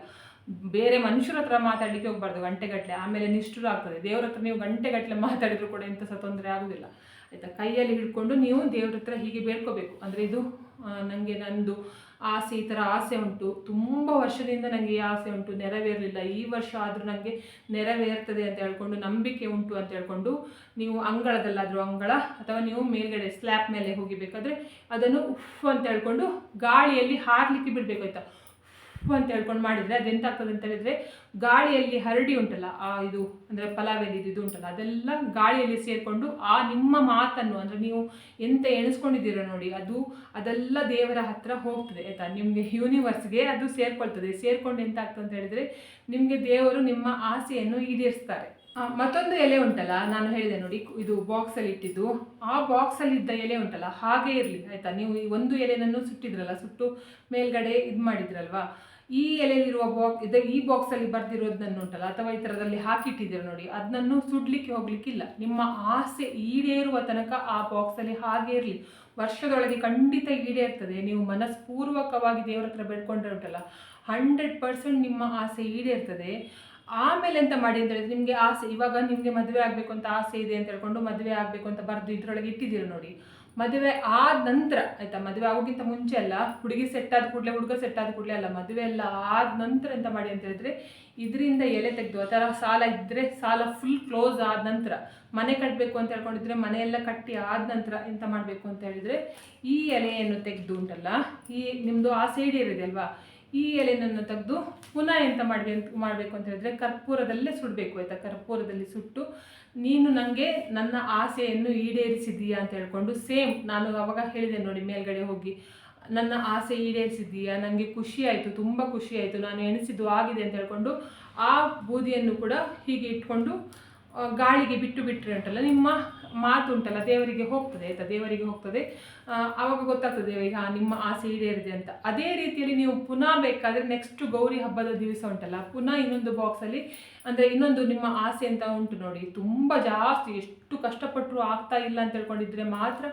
ಬೇರೆ ಮನುಷ್ಯರ ಹತ್ರ ಮಾತಾಡಲಿಕ್ಕೆ ಹೋಗ್ಬಾರ್ದು ಗಂಟೆಗಟ್ಟಲೆ ಆಮೇಲೆ ನಿಷ್ಠುರ ಆಗ್ತದೆ. ದೇವ್ರ ಹತ್ರ ನೀವು ಗಂಟೆಗಟ್ಟಲೆ ಮಾತಾಡಿದ್ರು ಕೂಡ ಎಂಥ ಸಹ ತೊಂದರೆ ಆಗೋದಿಲ್ಲ. ಆಯಿತಾ? ಕೈಯಲ್ಲಿ ಹಿಡ್ಕೊಂಡು ನೀವು ದೇವ್ರ ಹತ್ರ ಹೀಗೆ ಬೇಡ್ಕೋಬೇಕು. ಅಂದರೆ ಇದು ನನಗೆ ನಂದು ಆಸೆ, ಈ ಥರ ಆಸೆ ಉಂಟು. ತುಂಬ ವರ್ಷದಿಂದ ನನಗೆ ಈ ಆಸೆ ಉಂಟು. ನೆರವೇರಲಿಲ್ಲ. ಈ ವರ್ಷ ಆದರೂ ನನಗೆ ನೆರವೇರ್ತದೆ ಅಂತ ಹೇಳ್ಕೊಂಡು, ನಂಬಿಕೆ ಉಂಟು ಅಂತ ಹೇಳ್ಕೊಂಡು ನೀವು ಅಂಗಳದಲ್ಲಾದರೂ ಅಂಗಳ, ಅಥವಾ ನೀವು ಮೇಲ್ಗಡೆ ಸ್ಲ್ಯಾಪ್ ಮೇಲೆ ಹೋಗಿಬೇಕಾದ್ರೆ ಅದನ್ನು ಉಫ್ ಅಂತ ಹೇಳ್ಕೊಂಡು ಗಾಳಿಯಲ್ಲಿ ಹಾರಲಿಕ್ಕೆ ಬಿಡಬೇಕಾಯ್ತಾ ಅಂತ ಹೇಳ್ಕೊಂಡು ಮಾಡಿದರೆ ಅದೆಂತ ಆಗ್ತದೆ ಅಂತ ಹೇಳಿದ್ರೆ ಗಾಳಿಯಲ್ಲಿ ಹರಡಿ ಉಂಟಲ್ಲ, ಆ ಇದು ಅಂದರೆ ಪಲಾವ್ ಇದು ಉಂಟಲ್ಲ, ಅದೆಲ್ಲ ಗಾಳಿಯಲ್ಲಿ ಸೇರಿಕೊಂಡು ಆ ನಿಮ್ಮ ಮಾತನ್ನು ಅಂದರೆ ನೀವು ಎಂತ ಎಣಿಸ್ಕೊಂಡಿದ್ದೀರೋ ನೋಡಿ, ಅದು ಅದೆಲ್ಲ ದೇವರ ಹತ್ರ ಹೋಗ್ತದೆ, ಆಯ್ತಾ? ನಿಮಗೆ ಯೂನಿವರ್ಸ್ಗೆ ಅದು ಸೇರ್ಕೊಳ್ತದೆ. ಸೇರ್ಕೊಂಡು ಎಂತ ಆಗ್ತದೆ ಅಂತ ಹೇಳಿದ್ರೆ ನಿಮಗೆ ದೇವರು ನಿಮ್ಮ ಆಸೆಯನ್ನು ಈಡೇರಿಸ್ತಾರೆ. ಮತ್ತೊಂದು ಎಲೆ ಉಂಟಲ್ಲ, ನಾನು ಹೇಳಿದೆ ನೋಡಿ, ಇದು ಬಾಕ್ಸಲ್ಲಿ ಇಟ್ಟಿದ್ದು. ಆ ಬಾಕ್ಸಲ್ಲಿ ಇದ್ದ ಎಲೆ ಉಂಟಲ್ಲ, ಹಾಗೆ ಇರಲಿ, ಆಯಿತಾ? ನೀವು ಈ ಒಂದು ಎಲೆನನ್ನು ಸುಟ್ಟಿದ್ರಲ್ಲ, ಸುಟ್ಟು ಮೇಲ್ಗಡೆ ಇದು ಮಾಡಿದ್ರಲ್ವಾ? ಈ ಎಲೆಯಲ್ಲಿರುವ ಬಾಕ್ಸ್ ಇದು ಈ ಬಾಕ್ಸಲ್ಲಿ ಬರ್ದಿರೋದನ್ನು ಉಂಟಲ್ಲ, ಅಥವಾ ಈ ಥರದಲ್ಲಿ ಹಾಕಿಟ್ಟಿದ್ದೀರ ನೋಡಿ ಅದನ್ನು ಸುಡ್ಲಿಕ್ಕೆ ಹೋಗ್ಲಿಕ್ಕಿಲ್ಲ. ನಿಮ್ಮ ಆಸೆ ಈಡೇರುವ ತನಕ ಆ ಬಾಕ್ಸಲ್ಲಿ ಹಾಗೆ ಇರಲಿ. ವರ್ಷದೊಳಗೆ ಖಂಡಿತ ಈಡೇರ್ತದೆ. ನೀವು ಮನಸ್ಪೂರ್ವಕವಾಗಿ ದೇವರ ಹತ್ರ ಬೇಡ್ಕೊಂಡ್ರೆ ಉಂಟಲ್ಲ ಹಂಡ್ರೆಡ್ ಪರ್ಸೆಂಟ್ ನಿಮ್ಮ ಆಸೆ ಈಡೇರ್ತದೆ. ಆಮೇಲೆ ಎಂತ ಮಾಡಿ ಅಂತ ಹೇಳಿದ್ರೆ ನಿಮಗೆ ಆಸೆ, ಇವಾಗ ನಿಮಗೆ ಮದುವೆ ಆಗಬೇಕು ಅಂತ ಆಸೆ ಇದೆ ಅಂತ ಹೇಳ್ಕೊಂಡು ಮದುವೆ ಆಗಬೇಕು ಅಂತ ಬರೆದು ಇದರೊಳಗೆ ಇಟ್ಟಿದ್ದೀರ ನೋಡಿ. ಮದುವೆ ಆದ ನಂತರ, ಆಯ್ತಾ? ಮದುವೆ ಆಗೋಕ್ಕಿಂತ ಮುಂಚೆ ಅಲ್ಲ, ಹುಡುಗಿ ಸೆಟ್ ಆದ ಕೂಡಲೇ, ಹುಡುಗ ಸೆಟ್ ಆದ ಕೂಡಲೇ ಅಲ್ಲ, ಮದುವೆ ಎಲ್ಲ ಆದ ನಂತರ ಎಂತ ಮಾಡಿ ಅಂತ ಹೇಳಿದ್ರೆ ಇದರಿಂದ ಎಲೆ ತೆಗೆದು, ಆ ಥರ ಸಾಲ ಇದ್ದರೆ ಸಾಲ ಫುಲ್ ಕ್ಲೋಸ್ ಆದ ನಂತರ, ಮನೆ ಕಟ್ಟಬೇಕು ಅಂತ ಹೇಳ್ಕೊಂಡಿದ್ರೆ ಮನೆಯೆಲ್ಲ ಕಟ್ಟಿ ಆದ ನಂತರ ಎಂತ ಮಾಡಬೇಕು ಅಂತ ಹೇಳಿದ್ರೆ ಈ ಎಲೆಯನ್ನು ತೆಗೆದು ಉಂಟಲ್ಲ, ಈ ನಿಮ್ಮದು ಸೈಡ್ ಇರಿದೆ ಅಲ್ವಾ? ಈ ಎಲೆನನ್ನು ತೆಗೆದು ಪುನಃ ಎಂತ ಮಾಡಬೇಕು ಮಾಡಬೇಕು ಅಂತ ಹೇಳಿದ್ರೆ ಕರ್ಪೂರದಲ್ಲೇ ಸುಡಬೇಕು, ಆಯಿತಾ? ಕರ್ಪೂರದಲ್ಲಿ ಸುಟ್ಟು ನೀನು ನನಗೆ ನನ್ನ ಆಸೆಯನ್ನು ಈಡೇರಿಸಿದೀಯಾ ಅಂತ ಹೇಳ್ಕೊಂಡು ಸೇಮ್ ನಾನು ಅವಾಗ ಹೇಳಿದೆ ನೋಡಿ ಮೇಲ್ಗಡೆ ಹೋಗಿ, ನನ್ನ ಆಸೆ ಈಡೇರಿಸಿದ್ದೀಯಾ? ನನಗೆ ಖುಷಿ ಆಯಿತು, ತುಂಬ ಖುಷಿ ಆಯಿತು, ನಾನು ಎಣಿಸಿದ್ದು ಆಗಿದೆ ಅಂತ ಹೇಳ್ಕೊಂಡು ಆ ಬೂದಿಯನ್ನು ಕೂಡ ಹೀಗೆ ಇಟ್ಕೊಂಡು ಗಾಳಿಗೆ ಬಿಟ್ಟು ಬಿಟ್ಟರೆ ಉಂಟಲ್ಲ ನಿಮ್ಮ ಮಾತು ಉಂಟಲ್ಲ, ದೇವರಿಗೆ ಹೋಗ್ತದೆ ಆಯ್ತಾ? ದೇವರಿಗೆ ಹೋಗ್ತದೆ. ಆವಾಗ ಗೊತ್ತಾಗ್ತದೆ ಈಗ ನಿಮ್ಮ ಆಸೆ ಈಡೇರಿದೆ ಅಂತ. ಅದೇ ರೀತಿಯಲ್ಲಿ ನೀವು ಪುನಃ ಬೇಕಾದರೆ ನೆಕ್ಸ್ಟ್ ಗೌರಿ ಹಬ್ಬದ ದಿವಸ ಉಂಟಲ್ಲ, ಪುನಃ ಇನ್ನೊಂದು ಬಾಕ್ಸಲ್ಲಿ ಅಂದರೆ ಇನ್ನೊಂದು ನಿಮ್ಮ ಆಸೆ ಅಂತ ಉಂಟು ನೋಡಿ. ತುಂಬ ಜಾಸ್ತಿ, ಎಷ್ಟು ಕಷ್ಟಪಟ್ಟರು ಆಗ್ತಾ ಇಲ್ಲ ಅಂತ ಹೇಳ್ಕೊಂಡಿದ್ರೆ ಮಾತ್ರ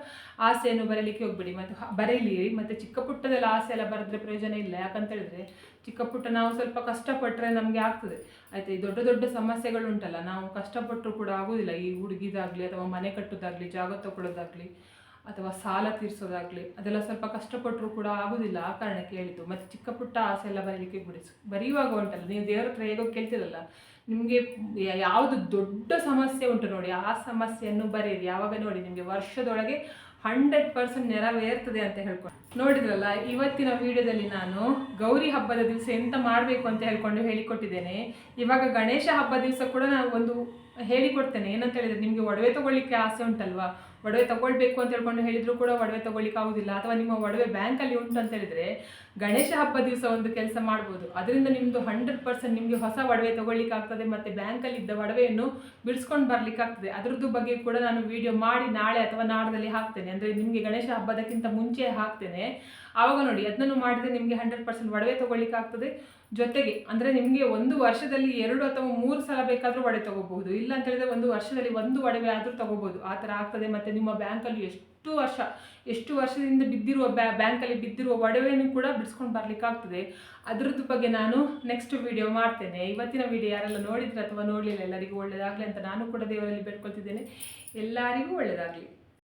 ಆಸೆಯನ್ನು ಬರೀಲಿಕ್ಕೆ ಹೋಗ್ಬಿಡಿ. ಮತ್ತು ಬರೀಲಿ, ಮತ್ತು ಚಿಕ್ಕ ಪುಟ್ಟದೆಲ್ಲ ಆಸೆ ಎಲ್ಲ ಬರೆದ್ರೆ ಪ್ರಯೋಜನ ಇಲ್ಲ. ಯಾಕಂತ ಹೇಳಿದ್ರೆ ಚಿಕ್ಕ ಪುಟ್ಟ ನಾವು ಸ್ವಲ್ಪ ಕಷ್ಟಪಟ್ಟರೆ ನಮಗೆ ಆಗ್ತದೆ. ಆಯ್ತು, ಈ ದೊಡ್ಡ ದೊಡ್ಡ ಸಮಸ್ಯೆಗಳುಂಟಲ್ಲ, ನಾವು ಕಷ್ಟಪಟ್ಟರು ಕೂಡ ಆಗೋದಿಲ್ಲ. ಈ ಹುಡುಗಿದಾಗಲಿ ಅಥವಾ ಮನೆ ಕಟ್ಟೋದಾಗಲಿ, ಜಾಗ ತಗೊಳ್ಳೋದಾಗಲಿ ಅಥವಾ ಸಾಲ ತೀರಿಸೋದಾಗಲಿ, ಅದೆಲ್ಲ ಸ್ವಲ್ಪ ಕಷ್ಟಪಟ್ಟರು ಕೂಡ ಆಗೋದಿಲ್ಲ. ಆ ಕಾರಣಕ್ಕೆ ಹೇಳಿದ್ದು. ಮತ್ತು ಚಿಕ್ಕ ಪುಟ್ಟ ಆಸೆ ಎಲ್ಲ ಬರೀಲಿಕ್ಕೆ ಬಿಡಿಸು ಬರೆಯುವಾಗ ಉಂಟಲ್ಲ, ನೀವು ದೇವರ ಹತ್ರ ಹೇಗೋ ಕೇಳ್ತಿರಲ್ಲ, ನಿಮಗೆ ಯಾವುದು ದೊಡ್ಡ ಸಮಸ್ಯೆ ಉಂಟು ನೋಡಿ, ಆ ಸಮಸ್ಯೆಯನ್ನು ಬರೆಯಿರಿ. ಯಾವಾಗ ನೋಡಿ ನಿಮಗೆ ವರ್ಷದೊಳಗೆ ಹಂಡ್ರೆಡ್ ಪರ್ಸೆಂಟ್ ನೆರವೇರ್ತದೆ ಅಂತ ಹೇಳ್ಕೊಂಡು. ನೋಡಿದ್ರಲ್ಲ, ಇವತ್ತಿನ ವಿಡಿಯೋದಲ್ಲಿ ನಾನು ಗೌರಿ ಹಬ್ಬದ ದಿವಸ ಎಂತ ಮಾಡಬೇಕು ಅಂತ ಹೇಳ್ಕೊಂಡು ಹೇಳಿಕೊಟ್ಟಿದ್ದೇನೆ. ಇವಾಗ ಗಣೇಶ ಹಬ್ಬ ದಿವಸ ಕೂಡ ನಾನು ಒಂದು ಹೇಳಿಕೊಡ್ತೇನೆ. ಏನಂತ ಹೇಳಿದ್ರೆ, ನಿಮಗೆ ಒಡವೆ ತಗೊಳ್ಳಿಕ್ಕೆ ಆಸೆ ಉಂಟಲ್ವಾ? ಒಡವೆ ತಗೊಳ್ಬೇಕು ಅಂತ ಹೇಳ್ಕೊಂಡು ಹೇಳಿದ್ರು ಕೂಡ ಒಡವೆ ತಗೊಳ್ಳಿಕ್ಕೆ ಆಗುದಿಲ್ಲ. ಅಥವಾ ನಿಮ್ಮ ಒಡವೆ ಬ್ಯಾಂಕಲ್ಲಿ ಉಂಟು ಅಂತ ಹೇಳಿದ್ರೆ ಗಣೇಶ ಹಬ್ಬ ದಿವಸ ಒಂದು ಕೆಲಸ ಮಾಡ್ಬೋದು. ಅದರಿಂದ ನಿಮ್ಮದು ಹಂಡ್ರೆಡ್ ಪರ್ಸೆಂಟ್ ನಿಮಗೆ ಹೊಸ ಒಡವೆ ತಗೊಳ್ಳಿಕ್ಕೆ ಆಗ್ತದೆ, ಮತ್ತು ಬ್ಯಾಂಕಲ್ಲಿ ಇದ್ದ ಒಡವೆಯನ್ನು ಬಿಡಿಸ್ಕೊಂಡು ಬರ್ಲಿಕ್ಕೆ ಆಗ್ತದೆ. ಅದರದ್ದು ಬಗ್ಗೆ ಕೂಡ ನಾನು ವಿಡಿಯೋ ಮಾಡಿ ನಾಳೆ ಅಥವಾ ನಾಡದಲ್ಲಿ ಹಾಕ್ತೇನೆ. ಅಂದರೆ ನಿಮಗೆ ಗಣೇಶ ಹಬ್ಬದಕ್ಕಿಂತ ಮುಂಚೆ ಹಾಕ್ತೇನೆ. ಆವಾಗ ನೋಡಿ ಅದನ್ನು ಮಾಡಿದರೆ ನಿಮಗೆ ಹಂಡ್ರೆಡ್ ಪರ್ಸೆಂಟ್ ಒಡವೆ ತಗೊಳ್ಳಿಕ್ಕೆ ಆಗ್ತದೆ. ಜೊತೆಗೆ, ಅಂದರೆ ನಿಮಗೆ ಒಂದು ವರ್ಷದಲ್ಲಿ ಎರಡು ಅಥವಾ ಮೂರು ಸಲ ಬೇಕಾದರೂ ಒಡೆ ತಗೋಬಹುದು ಇಲ್ಲ ಅಂತ ಹೇಳಿದ್ರೆ ಒಂದು ವರ್ಷದಲ್ಲಿ ಒಂದು ಒಡವೆ ಆದರೂ ತಗೋಬಹುದು ಆ ಥರ ಆಗ್ತದೆ. ಮತ್ತು ನಿಮ್ಮ ಬ್ಯಾಂಕಲ್ಲಿ ಎಷ್ಟು ವರ್ಷ, ಎಷ್ಟು ವರ್ಷದಿಂದ ಬಿದ್ದಿರುವ ಬ್ಯಾ, ಬ್ಯಾಂಕಲ್ಲಿ ಬಿದ್ದಿರುವ ಒಡವೆನೂ ಕೂಡ ಬಿಡಿಸ್ಕೊಂಡು ಬರಲಿಕ್ಕೆ ಆಗ್ತದೆ. ಅದರದ್ದು ಬಗ್ಗೆ ನಾನು ನೆಕ್ಸ್ಟ್ ವಿಡಿಯೋ ಮಾಡ್ತೇನೆ. ಇವತ್ತಿನ ವಿಡಿಯೋ ಯಾರೆಲ್ಲ ನೋಡಿದ್ರೆ ಅಥವಾ ನೋಡಲಿಲ್ಲ ಎಲ್ಲರಿಗೂ ಒಳ್ಳೆಯದಾಗಲಿ ಅಂತ ನಾನು ಕೂಡ ದೇವರಲ್ಲಿ ಬೇಡ್ಕೊಳ್ತಿದ್ದೇನೆ. ಎಲ್ಲರಿಗೂ ಒಳ್ಳೆಯದಾಗಲಿ